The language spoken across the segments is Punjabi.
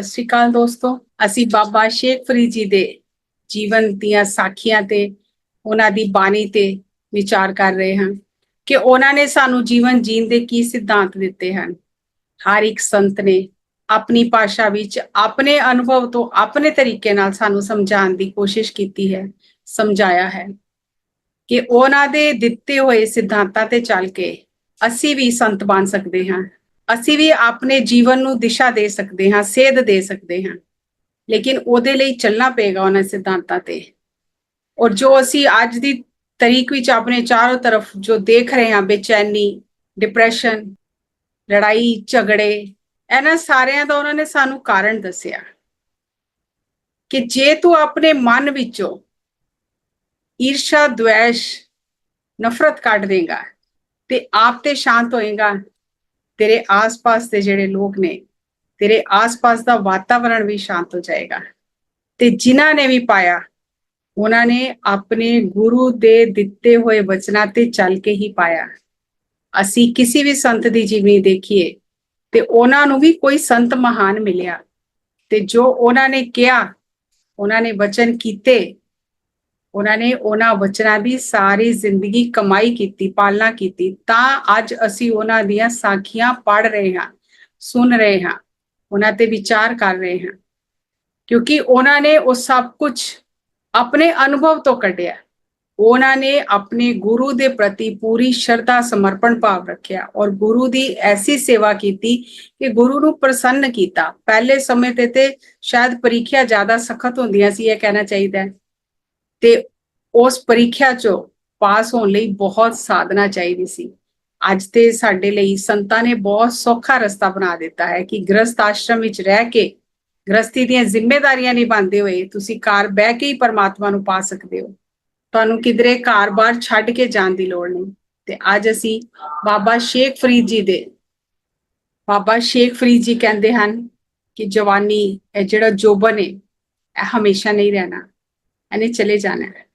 ਸਤਿ ਸ਼੍ਰੀ ਅਕਾਲ ਦੋਸਤੋ। ਅਸੀਂ ਬਾਬਾ ਸ਼ੇਖ ਫਰੀਦ ਜੀ ਦੇ ਜੀਵਨ ਦੀਆਂ ਸਾਖੀਆਂ ਤੇ ਉਹਨਾਂ ਦੀ ਬਾਣੀ ਤੇ ਵਿਚਾਰ ਕਰ ਰਹੇ ਹਾਂ ਕਿ ਉਹਨਾਂ ਨੇ ਸਾਨੂੰ ਜੀਵਨ ਜੀਣ ਦੇ ਕੀ ਸਿਧਾਂਤ ਦਿੱਤੇ ਹਨ। ਹਰ ਇੱਕ ਸੰਤ ਨੇ ਆਪਣੀ ਭਾਸ਼ਾ ਵਿੱਚ ਆਪਣੇ ਅਨੁਭਵ ਤੋਂ ਆਪਣੇ ਤਰੀਕੇ ਨਾਲ ਸਾਨੂੰ ਸਮਝਾਉਣ ਦੀ ਕੋਸ਼ਿਸ਼ ਕੀਤੀ ਹੈ, ਸਮਝਾਇਆ ਹੈ ਕਿ ਉਹਨਾਂ ਦੇ ਦਿੱਤੇ ਹੋਏ ਸਿਧਾਂਤਾਂ ਤੇ ਚੱਲ ਕੇ ਅਸੀਂ ਵੀ ਸੰਤ ਬਣ ਸਕਦੇ ਹਾਂ। ਅਸੀਂ ਵੀ ਆਪਣੇ ਜੀਵਨ ਨੂੰ ਦਿਸ਼ਾ ਦੇ ਸਕਦੇ ਹਾਂ, ਸੇਧ ਦੇ ਸਕਦੇ ਹਾਂ। ਲੇਕਿਨ ਉਹਦੇ ਲਈ ਚੱਲਣਾ ਪਏਗਾ ਉਹਨਾਂ ਸਿਧਾਂਤਾਂ ਤੇ। ਔਰ ਜੋ ਅਸੀਂ ਅੱਜ ਦੀ ਤਰੀਕ ਵਿੱਚ ਆਪਣੇ ਚਾਰੋਂ ਤਰਫ ਜੋ ਦੇਖ ਰਹੇ ਹਾਂ, ਬੇਚੈਨੀ ਡਿਪਰੈਸ਼ਨ ਲੜਾਈ, ਝਗੜੇ, ਇਹਨਾਂ ਸਾਰਿਆਂ ਦਾ ਉਹਨਾਂ ਨੇ ਸਾਨੂੰ ਕਾਰਨ ਦੱਸਿਆ। ਕਿ ਜੇ ਤੂੰ ਆਪਣੇ ਮਨ ਵਿੱਚੋਂ ਈਰਸ਼ਾ ਦ્વੈਸ਼ ਨਫ਼ਰਤ ਕੱਢ ਦੇਗਾ ਤੇ ਆਪ ਤੇ ਸ਼ਾਂਤ ਹੋਏਗਾ ਤੇਰੇ ਆਸ-ਪਾਸ ਦੇ ਜਿਹੜੇ ਲੋਕ ਨੇ, ਤੇਰੇ ਆਸ-ਪਾਸ ਦਾ ਵਾਤਾਵਰਣ ਵੀ ਸ਼ਾਂਤ ਹੋ ਜਾਏਗਾ। ਤੇ ਜਿਨ੍ਹਾਂ ਨੇ ਵੀ ਪਾਇਆ, ਉਹਨਾਂ ਨੇ ਆਪਣੇ ਗੁਰੂ ਦੇ ਦਿੱਤੇ ਹੋਏ ਵਚਨਾਂ ਤੇ ਚੱਲ ਕੇ ਹੀ ਪਾਇਆ। ਅਸੀਂ ਕਿਸੇ ਵੀ ਸੰਤ ਦੀ ਜੀਵਨੀ ਦੇਖੀਏ, ਤੇ ਉਹਨਾਂ ਨੂੰ ਵੀ ਕੋਈ ਸੰਤ ਮਹਾਨ ਮਿਲਿਆ। ਤੇ ਜੋ ਉਹਨਾਂ ਨੇ ਕਿਹਾ, ਉਹਨਾਂ ਨੇ ਵਚਨ ਕੀਤੇ ਉਹਨਾਂ ਨੇ ਉਹਨਾਂ ਵਚਨਾਂ ਦੀ ਸਾਰੀ ਜ਼ਿੰਦਗੀ ਕਮਾਈ ਕੀਤੀ, ਪਾਲਣਾ ਕੀਤੀ, ਤਾਂ ਅੱਜ ਅਸੀਂ ਉਹਨਾਂ ਦੀਆਂ ਸਾਖੀਆਂ ਪੜ ਰਹੇ ਹਾਂ, ਸੁਣ ਰਹੇ ਹਾਂ, ਉਹਨਾਂ ਤੇ ਵਿਚਾਰ ਕਰ ਰਹੇ ਹਾਂ। ਕਿਉਂਕਿ ਉਹਨਾਂ ਨੇ ਉਹ ਸਭ ਕੁਝ ਆਪਣੇ ਅਨੁਭਵ ਤੋਂ ਕੱਢਿਆ। ਉਹਨਾਂ ਨੇ ਆਪਣੇ ਗੁਰੂ ਦੇ ਪ੍ਰਤੀ ਪੂਰੀ ਸ਼ਰਧਾ, ਸਮਰਪਣ ਭਾਵ ਰੱਖਿਆ ਔਰ ਗੁਰੂ ਦੀ ਐਸੀ ਸੇਵਾ ਕੀਤੀ ਕਿ ਗੁਰੂ ਨੂੰ ਪ੍ਰਸੰਨ ਕੀਤਾ। ਪਹਿਲੇ ਸਮੇਂ ਤੇ ਤੇ ਸ਼ਾਇਦ ਪ੍ਰੀਖਿਆ ਜ਼ਿਆਦਾ ਸਖਤ ਹੁੰਦੀਆਂ ਸੀ, ਇਹ ਕਹਿਣਾ ਚਾਹੀਦਾ ਹੈ। ਤੇ ਉਸ ਪ੍ਰੀਖਿਆ ਚੋਂ ਪਾਸ ਹੋਣ ਲਈ ਬਹੁਤ ਸਾਧਨਾ ਚਾਹੀਦੀ ਸੀ। ਅੱਜ ਤੇ ਸਾਡੇ ਲਈ ਸੰਤਾਂ ਨੇ ਬਹੁਤ ਸੌਖਾ ਰਸਤਾ ਬਣਾ ਦਿੱਤਾ ਹੈ ਕਿ ਗ੍ਰਸਥ ਆਸ਼ਰਮ ਵਿੱਚ ਰਹਿ ਕੇ ਗ੍ਰਸਤੀ ਦੀਆਂ ਜ਼ਿੰਮੇਵਾਰੀਆਂ ਨਿਭਾਉਂਦੇ ਹੋਏ ਤੁਸੀਂ ਘਰ ਬਹਿ ਕੇ ਹੀ ਪਰਮਾਤਮਾ ਨੂੰ ਪਾ ਸਕਦੇ ਹੋ। ਤੁਹਾਨੂੰ ਕਿਧਰੇ ਘਰ-ਬਾਰ ਛੱਡ ਕੇ ਜਾਣ ਦੀ ਲੋੜ ਨਹੀਂ। ਤੇ ਅੱਜ ਅਸੀਂ ਬਾਬਾ ਸ਼ੇਖ ਫਰੀਦ ਜੀ ਦੇ, ਬਾਬਾ ਸ਼ੇਖ ਫਰੀਦ ਜੀ ਕਹਿੰਦੇ ਹਨ ਕਿ ਜਵਾਨੀ ਇਹ ਜਿਹੜਾ ਜੋਬਨ ਹੈ, ਇਹ ਹਮੇਸ਼ਾ ਨਹੀਂ ਰਹਿਣਾ। ਇਹਨੇ ਚਲੇ ਜਾਣਾ ਹੈ।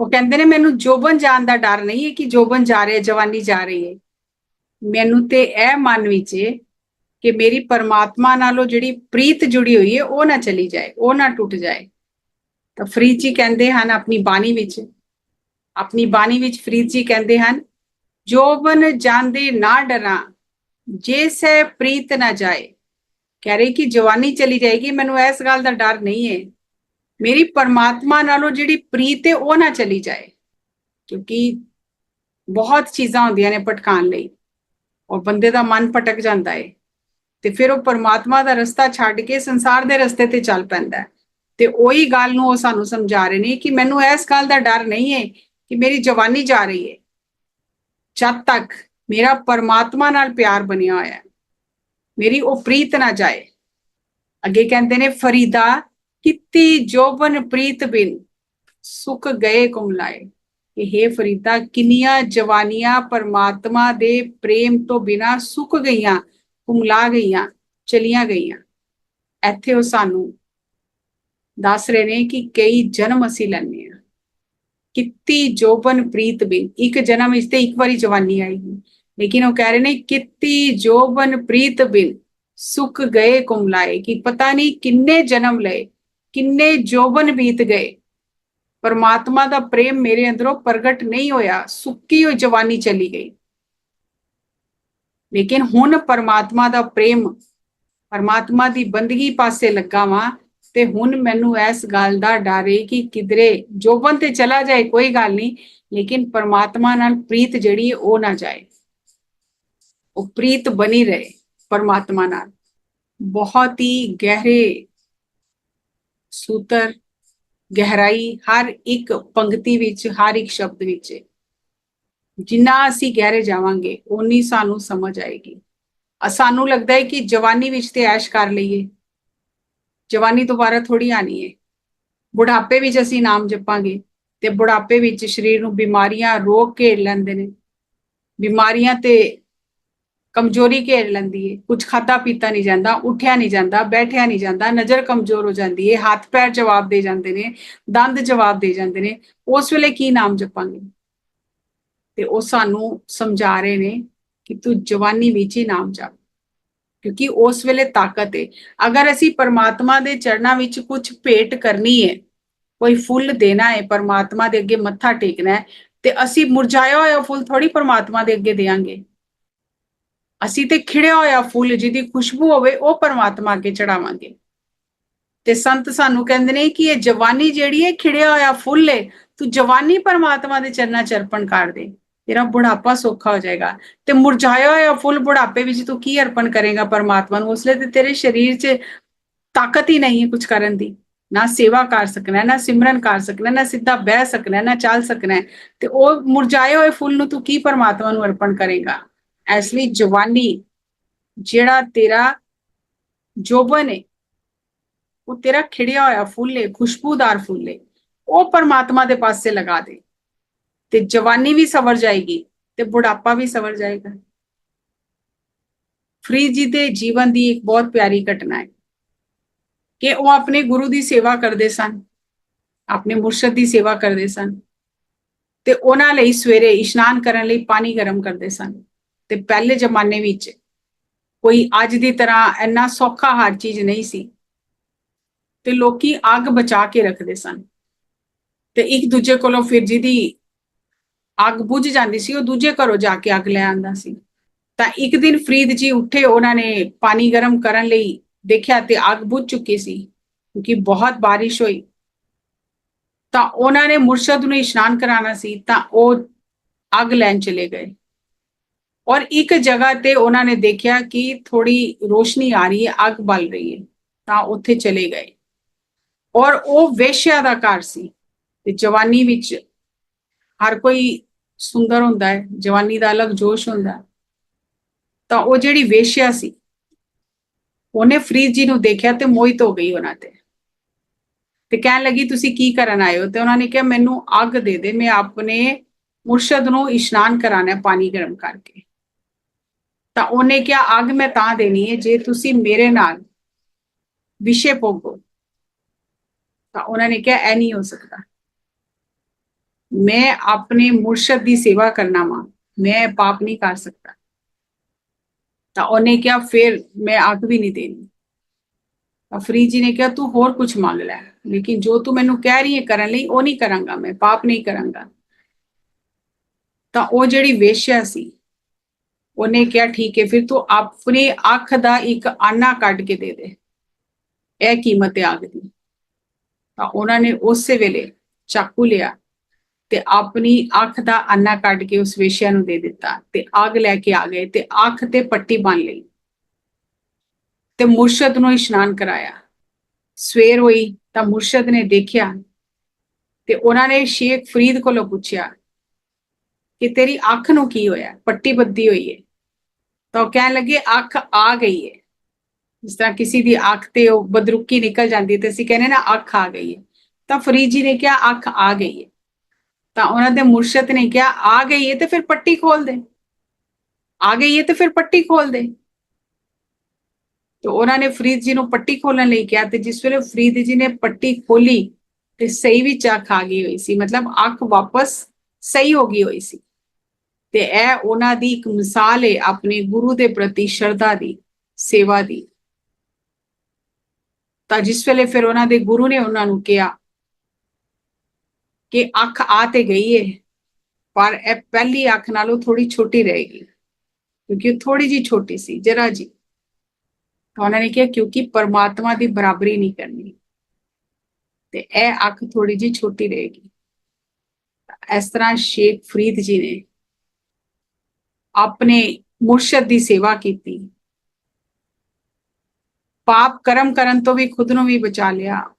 ਉਹ ਕਹਿੰਦੇ ਨੇ, ਮੈਨੂੰ ਜੋਬਨ ਜਾਣ ਦਾ ਡਰ ਨਹੀਂ ਹੈ ਕਿ ਜੋਬਨ ਜਾ ਰਿਹਾ ਜਵਾਨੀ ਜਾ ਰਹੀ ਹੈ। ਮੈਨੂੰ ਤੇ ਇਹ ਮਨ ਵਿੱਚ ਹੈ ਕਿ ਮੇਰੀ ਪਰਮਾਤਮਾ ਨਾਲੋਂ ਜਿਹੜੀ ਪ੍ਰੀਤ ਜੁੜੀ ਹੋਈ ਹੈ, ਉਹ ਨਾ ਚਲੀ ਜਾਏ, ਉਹ ਨਾ ਟੁੱਟ ਜਾਏ। ਤਾਂ ਫਰੀਦ ਜੀ ਕਹਿੰਦੇ ਹਨ ਆਪਣੀ ਬਾਣੀ ਵਿੱਚ, ਆਪਣੀ ਬਾਣੀ ਵਿੱਚ ਫਰੀਦ ਜੀ ਕਹਿੰਦੇ ਹਨ, ਜੋਬਨ ਜਾਂਦੇ ਨਾ ਡਰਾਂ, ਜੇ ਸੇ ਪ੍ਰੀਤ ਨਾ ਜਾਏ। ਕਹਿ ਰਹੇ ਕਿ ਜਵਾਨੀ ਚਲੀ ਜਾਏਗੀ, ਮੈਨੂੰ ਇਸ ਗੱਲ ਦਾ ਡਰ ਨਹੀਂ ਹੈ। ਮੇਰੀ ਪਰਮਾਤਮਾ ਨਾਲੋਂ ਜਿਹੜੀ ਪ੍ਰੀਤ ਹੈ, ਉਹ ਨਾ ਚਲੀ ਜਾਏ। ਕਿਉਂਕਿ ਬਹੁਤ ਚੀਜ਼ਾਂ ਹੁੰਦੀਆਂ ਨੇ ਭਟਕਾਉਣ ਲਈ। ਔਰ ਬੰਦੇ ਦਾ ਮਨ ਭਟਕ ਜਾਂਦਾ ਏ। ਤੇ ਫਿਰ ਉਹ ਪਰਮਾਤਮਾ ਦਾ ਰਸਤਾ ਛੱਡ ਕੇ ਸੰਸਾਰ ਦੇ ਰਸਤੇ ਤੇ ਚੱਲ ਪੈਂਦਾ ਤੇ ਉਹੀ ਗੱਲ ਨੂੰ ਉਹ ਸਾਨੂੰ ਸਮਝਾ ਰਹੇ ਨੇ ਕਿ ਮੈਨੂੰ ਇਸ ਗੱਲ ਦਾ ਡਰ ਨਹੀਂ ਹੈ ਕਿ ਮੇਰੀ ਜਵਾਨੀ ਜਾ ਰਹੀ ਹੈ ਜਦ ਤੱਕ ਮੇਰਾ ਪਰਮਾਤਮਾ ਨਾਲ ਪਿਆਰ ਬਣਿਆ ਹੋਇਆ ਹੈ। ਮੇਰੀ ਉਹ ਪ੍ਰੀਤ ਨਾ ਜਾਏ। ਅੱਗੇ ਕਹਿੰਦੇ ਨੇ, ਫਰੀਦਾ ਕਿਤੀ ਜੋਬਨ ਪ੍ਰੀਤ ਬਿਨ ਸੁੱਕ ਗਏ ਕੁਮਲਾਏ ਕਿ हे ਫਰੀਦਾ ਕਿੰਨੀਆਂ ਜਵਾਨੀਆਂ ਪਰਮਾਤਮਾ ਦੇ ਪ੍ਰੇਮ ਤੋਂ ਬਿਨਾ ਸੁੱਕ ਗਈਆਂ ਕੁਮਲਾ ਗਈਆਂ ਚਲੀਆਂ ਗਈਆਂ ਇੱਥੇ ਉਹ ਸਾਨੂੰ ਦੱਸ ਰਹੇ ਨੇ ਕਿ ਕਈ ਜਨਮ ਅਸੀਂ ਲੈਣੇ ਆ ਕਿਤੀ ਜੋਬਨ ਪ੍ਰੀਤ ਬਿਨ ਇੱਕ ਜਨਮ ਇਸ ਤੇ ਇੱਕ ਵਾਰੀ ਜਵਾਨੀ ਆਏਗੀ ਲੇਕਿਨ ਉਹ ਕਹਿ ਰਹੇ ਨੇ ਕਿਤੀ ਜੋਬਨ ਪ੍ਰੀਤ ਬਿਨ ਸੁੱਕ ਗਏ ਕੁਮਲਾਏ ਕਿ ਪਤਾ ਨਹੀਂ ਕਿੰਨੇ ਜਨਮ ਲਏ ਕਿੰਨੇ ਜੋਬਨ ਬੀਤ ਗਏ। ਪਰਮਾਤਮਾ ਦਾ ਪ੍ਰੇਮ ਮੇਰੇ ਅੰਦਰੋਂ ਪ੍ਰਗਟ ਨਹੀਂ ਹੋਇਆ, ਸੁੱਕੀ ਹੋਈ ਜਵਾਨੀ ਚਲੀ ਗਈ। ਲੇਕਿਨ ਹੁਣ ਪਰਮਾਤਮਾ ਦਾ ਪ੍ਰੇਮ, ਪਰਮਾਤਮਾ ਦੀ ਬੰਦਗੀ ਪਾਸੇ ਲੱਗਾ ਵਾਂ ਤੇ ਹੁਣ ਮੈਨੂੰ ਇਸ ਗੱਲ ਦਾ ਡਰ ਹੈ ਕਿ ਕਿਧਰੇ ਜੋਬਨ ਤੇ ਚਲਾ ਜਾਏ, ਕੋਈ ਗੱਲ ਨਹੀਂ। ਲੇਕਿਨ ਪਰਮਾਤਮਾ ਨਾਲ ਪ੍ਰੀਤ ਜਿਹੜੀ ਉਹ ਨਾ ਜਾਏ। ਉਹ ਪ੍ਰੀਤ ਬਣੀ ਰਹੇ ਪਰਮਾਤਮਾ ਨਾਲ। ਬਹੁਤ ਹੀ ਗਹਿਰੇ ਸੂਤਰ, ਗਹਿਰਾਈ, ਹਰ ਇੱਕ ਪੰਕਤੀ ਵਿੱਚ, ਹਰ ਇੱਕ ਸ਼ਬਦ ਵਿੱਚ। ਜਿੰਨਾ ਅਸੀਂ ਗਹਿਰੇ ਜਾਵਾਂਗੇ, ਓਨੀ ਸਾਨੂੰ ਸਮਝ ਆਏਗੀ। ਸਾਨੂੰ ਲੱਗਦਾ ਹੈ ਕਿ ਜਵਾਨੀ ਵਿੱਚ ਤੇ ਐਸ਼ ਕਰ ਲਈਏ। ਜਵਾਨੀ ਦੁਬਾਰਾ ਥੋੜੀ ਆਣੀ ਹੈ। ਬੁਢਾਪੇ ਵਿੱਚ ਅਸੀਂ ਨਾਮ ਜਪਾਂਗੇ ਤੇ ਬੁਢਾਪੇ ਵਿੱਚ ਸਰੀਰ ਨੂੰ ਬਿਮਾਰੀਆਂ ਰੋਗ ਘੇਰ ਲੈਂਦੇ ਨੇ। ਬਿਮਾਰੀਆਂ ਤੇ ਕਮਜ਼ੋਰੀ ਘੇਰ ਲੈਂਦੀ ਹੈ ਕੁਝ ਖਾਦਾ ਪੀਤਾ ਨਹੀਂ ਜਾਂਦਾ, ਉੱਠਿਆ ਨਹੀਂ ਜਾਂਦਾ, ਬੈਠਿਆ ਨਹੀਂ ਜਾਂਦਾ, ਨਜ਼ਰ ਕਮਜ਼ੋਰ ਹੋ ਜਾਂਦੀ ਹੈ ਹੱਥ ਪੈਰ ਜਵਾਬ ਦੇ ਜਾਂਦੇ ਨੇ, ਦੰਦ ਜਵਾਬ ਦੇ ਜਾਂਦੇ ਨੇ, ਉਸ ਵੇਲੇ ਕੀ ਨਾਮ ਜਪਾਂਗੇ? ਤੇ ਉਹ ਸਾਨੂੰ ਸਮਝਾ ਰਹੇ ਨੇ ਕਿ ਤੂੰ ਜਵਾਨੀ ਵਿੱਚ ਹੀ ਨਾਮ ਜਪ, ਕਿਉਂਕਿ ਉਸ ਵੇਲੇ ਤਾਕਤ ਏ। ਅਗਰ ਅਸੀਂ ਪਰਮਾਤਮਾ ਦੇ ਚਰਨਾਂ ਵਿੱਚ ਕੁਝ ਭੇਟ ਕਰਨੀ ਹੈ ਕੋਈ ਫੁੱਲ ਦੇਣਾ ਹੈ ਪਰਮਾਤਮਾ ਦੇ ਅੱਗੇ ਮੱਥਾ ਟੇਕਣਾ ਹੈ ਤੇ ਅਸੀਂ ਮੁਰਝਾਇਆ ਹੋਇਆ ਫੁੱਲ ਥੋੜੀ ਪਰਮਾਤਮਾ ਦੇ ਅੱਗੇ ਦੇਵਾਂਗੇ ਅਸੀਂ ਤੇ ਖਿੜਿਆ ਹੋਇਆ ਫੁੱਲ ਜਿਹਦੀ ਖੁਸ਼ਬੂ ਹੋਵੇ, ਉਹ ਪਰਮਾਤਮਾ ਅੱਗੇ ਚੜਾਵਾਂਗੇ। ਤੇ ਸੰਤ ਸਾਨੂੰ ਕਹਿੰਦੇ ਨੇ ਕਿ ਇਹ ਜਵਾਨੀ ਜਿਹੜੀ ਹੈ, ਖਿੜਿਆ ਹੋਇਆ ਫੁੱਲ ਹੈ ਤੂੰ ਜਵਾਨੀ ਪਰਮਾਤਮਾ ਦੇ ਚਰਨਾਂ ਚ ਅਰਪਣ ਕਰ ਦੇ। ਤੇਰਾ ਬੁਢਾਪਾ ਸੌਖਾ ਹੋ ਜਾਏਗਾ। ਤੇ ਮੁਰਝਾਇਆ ਹੋਇਆ ਫੁੱਲ ਬੁਢਾਪੇ ਵਿੱਚ ਤੂੰ ਕੀ ਅਰਪਣ ਕਰੇਗਾ ਪਰਮਾਤਮਾ ਨੂੰ? ਉਸ ਲਈ ਤੇ ਤੇਰੇ ਸਰੀਰ 'ਚ ਤਾਕਤ ਹੀ ਨਹੀਂ ਹੈ ਕੁਝ ਕਰਨ ਦੀ। ਨਾ ਸੇਵਾ ਕਰ ਸਕਣਾ, ਨਾ ਸਿਮਰਨ ਕਰ ਸਕਣਾ, ਨਾ ਸਿੱਧਾ ਬਹਿ ਸਕਣਾ, ਨਾ ਚੱਲ ਸਕਣਾ। ਤੇ ਉਹ ਮੁਰਝਾਏ ਹੋਏ ਫੁੱਲ ਨੂੰ ਤੂੰ ਕੀ ਪਰਮਾਤਮਾ ਨੂੰ ਅਰਪਣ ਕਰੇਗਾ? ਇਸ ਲਈ ਜਵਾਨੀ ਜਿਹੜਾ ਤੇਰਾ ਜੋਬਨ ਹੈ ਉਹ ਤੇਰਾ ਖਿੜਿਆ ਹੋਇਆ ਫੁੱਲ ਹੈ ਖੁਸ਼ਬੂਦਾਰ ਫੁੱਲ ਹੈ ਉਹ ਪਰਮਾਤਮਾ ਦੇ ਪਾਸੇ ਲਗਾ ਦੇ। ਤੇ ਜਵਾਨੀ ਵੀ ਸਵਰ ਜਾਏਗੀ ਤੇ ਬੁਢਾਪਾ ਵੀ ਸਵਰ ਜਾਏਗਾ। ਫਰੀਦ ਜੀ ਦੇ ਜੀਵਨ ਦੀ ਇੱਕ ਬਹੁਤ ਪਿਆਰੀ ਘਟਨਾ ਹੈ ਕਿ ਉਹ ਆਪਣੇ ਗੁਰੂ ਦੀ ਸੇਵਾ ਕਰਦੇ ਸਨ, ਆਪਣੇ ਮੁਰਸ਼ਦ ਦੀ ਸੇਵਾ ਕਰਦੇ ਸਨ, ਤੇ ਉਹਨਾਂ ਲਈ ਸਵੇਰੇ ਇਸ਼ਨਾਨ ਕਰਨ ਲਈ ਪਾਣੀ ਗਰਮ ਕਰਦੇ ਸਨ। ਤੇ ਪਹਿਲੇ ਜ਼ਮਾਨੇ ਵਿੱਚ ਕੋਈ ਅੱਜ ਦੀ ਤਰ੍ਹਾਂ ਇੰਨਾ ਸੌਖਾ ਹਰ ਚੀਜ਼ ਨਹੀਂ ਸੀ। ਤੇ ਲੋਕੀ ਅੱਗ ਬਚਾ ਕੇ ਰੱਖਦੇ ਸਨ। ਤੇ ਇੱਕ ਦੂਜੇ ਕੋਲੋਂ ਫਿਰ ਜਿਹਦੀ ਅੱਗ ਬੁਝ ਜਾਂਦੀ ਸੀ, ਉਹ ਦੂਜੇ ਘਰੋਂ ਜਾ ਕੇ ਅੱਗ ਲੈ ਆਂਦਾ ਸੀ। ਤਾਂ ਇੱਕ ਦਿਨ ਫਰੀਦ ਜੀ ਉੱਠੇ, ਉਹਨਾਂ ਨੇ ਪਾਣੀ ਗਰਮ ਕਰਨ ਲਈ ਦੇਖਿਆ ਤੇ ਅੱਗ ਬੁਝ ਚੁੱਕੀ ਸੀ, ਕਿਉਂਕਿ ਬਹੁਤ ਬਾਰਿਸ਼ ਹੋਈ। ਤਾਂ ਉਹਨਾਂ ਨੇ ਮੁਰਸ਼ਦ ਨੂੰ ਇਸ਼ਨਾਨ ਕਰਾਉਣਾ ਸੀ, ਤਾਂ ਉਹ ਅੱਗ ਲੈਣ ਚਲੇ ਗਏ। ਔਰ ਇੱਕ ਜਗ੍ਹਾ ਤੇ ਉਹਨਾਂ ਨੇ ਦੇਖਿਆ ਕਿ ਥੋੜੀ ਰੋਸ਼ਨੀ ਆ ਰਹੀ ਹੈ, ਅੱਗ ਬਲ ਰਹੀ ਹੈ, ਤਾਂ ਉੱਥੇ ਚਲੇ ਗਏ। ਔਰ ਉਹ ਵੇਸ਼ਿਆ ਦਾ ਘਰ ਸੀ ਤੇ ਜਵਾਨੀ ਵਿੱਚ ਹਰ ਕੋਈ ਸੁੰਦਰ ਹੁੰਦਾ ਹੈ, ਜਵਾਨੀ ਦਾ ਅਲੱਗ ਜੋਸ਼ ਹੁੰਦਾ ਹੈ। ਤਾਂ ਉਹ ਜਿਹੜੀ ਵੇਸ਼ਿਆ ਸੀ, ਉਹਨੇ ਫਰੀਦ ਜੀ ਨੂੰ ਦੇਖਿਆ ਤੇ ਮੋਹਿਤ ਹੋ ਗਈ ਉਹਨਾਂ ਤੇ। ਤੇ ਕਹਿਣ ਲੱਗੀ, ਤੁਸੀਂ ਕੀ ਕਰਨ ਆਏ ਹੋ? ਤੇ ਉਹਨਾਂ ਨੇ ਕਿਹਾ, ਮੈਨੂੰ ਅੱਗ ਦੇ ਦੇ, ਮੈਂ ਆਪਣੇ ਮੁਰਸ਼ਦ ਨੂੰ ਇਸ਼ਨਾਨ ਕਰਾਣਾ ਹੈ ਪਾਣੀ ਗਰਮ ਕਰਕੇ। ਤਾਂ ਉਹਨੇ ਕਿਹਾ, ਅੱਗ ਮੈਂ ਤਾਂ ਦੇਣੀ ਹੈ ਜੇ ਤੁਸੀਂ ਮੇਰੇ ਨਾਲ ਵਿਸ਼ੇ ਭੋਗੋ। ਤਾਂ ਉਹਨਾਂ ਨੇ ਕਿਹਾ ਐ ਨਹੀਂ ਹੋ ਸਕਦਾ। ਮੈਂ ਆਪਣੇ ਮੁਰਸ਼ਦ ਦੀ ਸੇਵਾ ਕਰਨਾ ਵਾਂ। ਮੈਂ ਪਾਪ ਨਹੀਂ ਕਰ ਸਕਦਾ। ਤਾਂ ਉਹਨੇ ਕਿਹਾ, ਫਿਰ ਮੈਂ ਅੱਗ ਵੀ ਨਹੀਂ ਦੇਣੀ। ਤਾਂ ਫਰੀਦ ਜੀ ਨੇ ਕਿਹਾ, ਤੂੰ ਹੋਰ ਕੁਝ ਮੰਗ ਲੈ। ਲੇਕਿਨ ਜੋ ਤੂੰ ਮੈਨੂੰ ਕਹਿ ਰਹੀ ਹੈ ਕਰਨ ਲਈ, ਉਹ ਨਹੀਂ ਕਰਾਂਗਾ ਮੈਂ, ਪਾਪ ਨਹੀਂ ਕਰਾਂਗਾ। ਤਾਂ ਉਹ ਜਿਹੜੀ ਵੇਸ਼ਿਆ ਸੀ ਉਹਨੇ ਕਿਹਾ, ਠੀਕ ਹੈ, ਫਿਰ ਤੂੰ ਆਪਣੀ ਅੱਖ ਦਾ ਇੱਕ ਆਨਾ ਕੱਢ ਕੇ ਦੇ ਦੇ। ਇਹ ਕੀਮਤ ਹੈ ਆਗ ਦੀ। ਤਾਂ ਉਹਨਾਂ ਨੇ ਉਸੇ ਵੇਲੇ ਚਾਕੂ ਲਿਆ ਤੇ ਆਪਣੀ ਅੱਖ ਦਾ ਆਨਾ ਕੱਢ ਕੇ ਉਸ ਵੇਸ਼ਿਆ ਨੂੰ ਦੇ ਦਿੱਤਾ ਤੇ ਅੱਗ ਲੈ ਕੇ ਆ ਗਏ ਤੇ ਅੱਖ ਤੇ ਪੱਟੀ ਬੰਨ ਲਈ ਤੇ ਮੁਰਸ਼ਦ ਨੂੰ ਇਸ਼ਨਾਨ ਕਰਾਇਆ। ਸਵੇਰ ਹੋਈ ਤਾਂ ਮੁਰਸ਼ਦ ਨੇ ਦੇਖਿਆ ਤੇ ਉਹਨਾਂ ਨੇ ਸ਼ੇਖ ਫਰੀਦ ਕੋਲੋਂ ਪੁੱਛਿਆ ਕਿ ਤੇਰੀ ਅੱਖ ਨੂੰ ਕੀ ਹੋਇਆ? ਪੱਟੀ ਬੱਦੀ ਹੋਈ ਹੈ ਤਾਂ ਉਹ ਕਹਿਣ ਲੱਗੇ, ਅੱਖ ਆ ਗਈ ਹੈ ਜਿਸ ਤਰ੍ਹਾਂ ਕਿਸੇ ਦੀ ਅੱਖ ਤੇ ਉਹ ਬਦਰੁਕੀ ਨਿਕਲ ਜਾਂਦੀ ਤੇ ਅਸੀਂ ਕਹਿੰਦੇ ਨਾ, ਅੱਖ ਆ ਗਈ ਹੈ ਤਾਂ ਫਰੀਦ ਜੀ ਨੇ ਕਿਹਾ, ਅੱਖ ਆ ਗਈ ਹੈ ਤਾਂ ਉਹਨਾਂ ਦੇ ਮੁਰਸ਼ਦ ਨੇ ਕਿਹਾ, ਆ ਗਈ ਹੈ ਤੇ ਫਿਰ ਪੱਟੀ ਖੋਲ ਦੇ। ਆ ਗਈ ਹੈ ਤੇ ਫਿਰ ਪੱਟੀ ਖੋਲ ਦੇ। ਤੇ ਉਹਨਾਂ ਨੇ ਫਰੀਦ ਜੀ ਨੂੰ ਪੱਟੀ ਖੋਲਣ ਲਈ ਕਿਹਾ ਤੇ ਜਿਸ ਵੇਲੇ ਫਰੀਦ ਜੀ ਨੇ ਪੱਟੀ ਖੋਲੀ ਤੇ ਸਹੀ ਵਿੱਚ ਅੱਖ ਆ ਗਈ ਹੋਈ ਸੀ। ਮਤਲਬ ਅੱਖ ਵਾਪਸ ਸਹੀ ਹੋ ਗਈ ਹੋਈ ਸੀ। ਤੇ ਇਹ ਉਹਨਾਂ ਦੀ ਇੱਕ ਮਿਸਾਲ ਹੈ ਆਪਣੇ ਗੁਰੂ ਦੇ ਪ੍ਰਤੀ ਸ਼ਰਧਾ ਦੀ, ਸੇਵਾ ਦੀ। ਤਾਂ ਜਿਸ ਵੇਲੇ ਫਿਰ ਉਹਨਾਂ ਦੇ ਗੁਰੂ ਨੇ ਉਹਨਾਂ ਨੂੰ ਕਿਹਾ ਕਿ ਅੱਖ ਆ ਤੇ ਗਈ ਏ, ਪਰ ਇਹ ਪਹਿਲੀ ਅੱਖ ਨਾਲੋਂ ਥੋੜੀ ਛੋਟੀ ਰਹੇਗੀ ਕਿਉਂਕਿ ਉਹ ਥੋੜੀ ਜੀ ਛੋਟੀ ਸੀ, ਜਰਾ ਜੀ। ਤਾਂ ਉਹਨਾਂ ਨੇ ਕਿਹਾ, ਕਿਉਂਕਿ ਪਰਮਾਤਮਾ ਦੀ ਬਰਾਬਰੀ ਨਹੀਂ ਕਰਨੀ। ਤੇ ਇਹ ਅੱਖ ਥੋੜੀ ਜੀ ਛੋਟੀ ਰਹੇਗੀ ਇਸ ਤਰ੍ਹਾਂ ਸ਼ੇਖ ਫਰੀਦ ਜੀ ਨੇ ਆਪਣੇ ਮੁਰਸ਼ਦ ਦੀ ਸੇਵਾ ਕੀਤੀ। ਪਾਪ ਕਰਮ ਕਰਨ ਤੋਂ ਵੀ ਖੁਦ ਨੂੰ ਵੀ ਬਚਾ ਲਿਆ,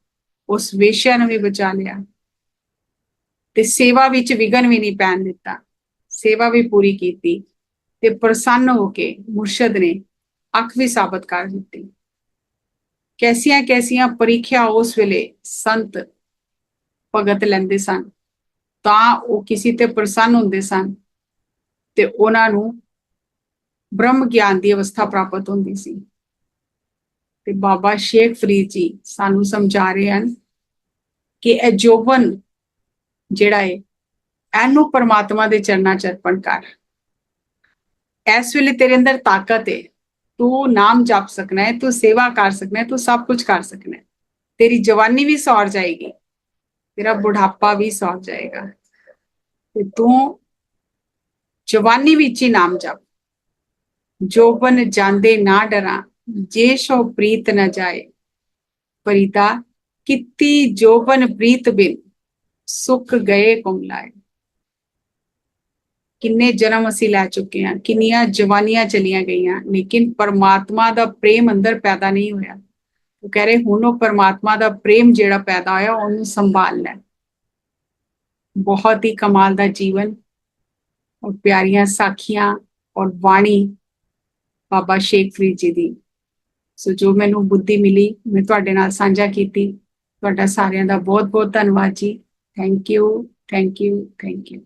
ਉਸ ਵੇਸ਼ਿਆ ਨੂੰ ਵੀ ਬਚਾ ਲਿਆ। ਤੇ ਸੇਵਾ ਵਿੱਚ ਵਿਗਨ ਵੀ ਨਹੀਂ ਪੈਣ ਦਿੱਤਾ। ਸੇਵਾ ਵੀ ਪੂਰੀ ਕੀਤੀ ਤੇ ਪ੍ਰਸੰਨ ਹੋ ਕੇ ਮੁਰਸ਼ਦ ਨੇ ਅੱਖ ਵੀ ਸਾਬਤ ਕਰ ਦਿੱਤੀ। ਕੈਸੀਆਂ ਕੈਸੀਆਂ ਪ੍ਰੀਖਿਆ ਉਸ ਵੇਲੇ ਸੰਤ ਭਗਤ ਲੈਂਦੇ ਸਨ। ਤਾਂ ਉਹ ਕਿਸੇ ਤੇ ਪ੍ਰਸੰਨ ਹੁੰਦੇ ਸਨ। ਤੇ ਉਹਨਾਂ ਨੂੰ ਬ੍ਰਹਮ ਗਿਆਨ ਦੀ ਅਵਸਥਾ ਪ੍ਰਾਪਤ ਹੁੰਦੀ ਸੀ। ਤੇ ਬਾਬਾ ਸ਼ੇਖ ਫਰੀਦ ਜੀ ਸਾਨੂੰ ਸਮਝਾ ਰਹੇ ਹਨ ਕਿ ਇਹ ਜੋਬਨ ਜਿਹੜਾ ਹੈ ਇਹਨੂੰ ਪਰਮਾਤਮਾ ਦੇ ਚਰਨਾਂ ਚ ਅਰਪਣ ਕਰ। ਇਸ ਵੇਲੇ ਤੇਰੇ ਅੰਦਰ ਤਾਕਤ ਹੈ ਤੂੰ ਨਾਮ ਜਪ ਸਕਣਾ ਹੈ ਤੂੰ ਸੇਵਾ ਕਰ ਸਕਣਾ ਹੈ ਤੂੰ ਸਭ ਕੁਝ ਕਰ ਸਕਣਾ ਹੈ ਤੇਰੀ ਜਵਾਨੀ ਵੀ ਸੌਰ ਜਾਏਗੀ, ਤੇਰਾ ਬੁਢਾਪਾ ਵੀ ਸੌਰ ਜਾਏਗਾ। ਤੇ ਤੂੰ ਜਵਾਨੀ ਵਿੱਚ ਹੀ ਨਾਮ ਜਪ। ਜੋਬਨ ਜਾਂਦੇ ਨਾ ਡਰਾਂ, ਜੇ ਸੋ ਪ੍ਰੀਤ ਨਾ ਜਾਏ। ਫਰੀਦਾ ਕਿਤੀ ਜੋਬਨ ਪ੍ਰੀਤ ਬਿਨ, ਸੁੱਖ ਗਏ ਕੁਮਲਾਏ ਕਿੰਨੇ ਜਨਮ ਅਸੀਂ ਲੈ ਚੁੱਕੇ ਹਾਂ, ਕਿੰਨੀਆਂ ਜਵਾਨੀਆਂ ਚਲੀਆਂ ਗਈਆਂ, ਲੇਕਿਨ ਪਰਮਾਤਮਾ ਦਾ ਪ੍ਰੇਮ ਅੰਦਰ ਪੈਦਾ ਨਹੀਂ ਹੋਇਆ। ਉਹ ਕਹਿ ਰਹੇ, ਹੁਣ ਉਹ ਪਰਮਾਤਮਾ ਦਾ ਪ੍ਰੇਮ ਜਿਹੜਾ ਪੈਦਾ ਹੋਇਆ, ਉਹਨੂੰ ਸੰਭਾਲ ਲੈ। ਬਹੁਤ ਹੀ ਕਮਾਲ ਦਾ ਜੀਵਨ। ਔਰ ਪਿਆਰੀਆਂ ਸਾਖੀਆਂ ਔਰ ਬਾਣੀ ਬਾਬਾ ਸ਼ੇਖ ਫਰੀਦ ਜੀ ਦੀ। ਸੋ ਜੋ ਮੈਨੂੰ ਬੁੱਧੀ ਮਿਲੀ, ਮੈਂ ਤੁਹਾਡੇ ਨਾਲ ਸਾਂਝਾ ਕੀਤੀ। ਤੁਹਾਡਾ ਸਾਰਿਆਂ ਦਾ ਬਹੁਤ ਬਹੁਤ ਧੰਨਵਾਦ ਜੀ। Thank you thank you thank you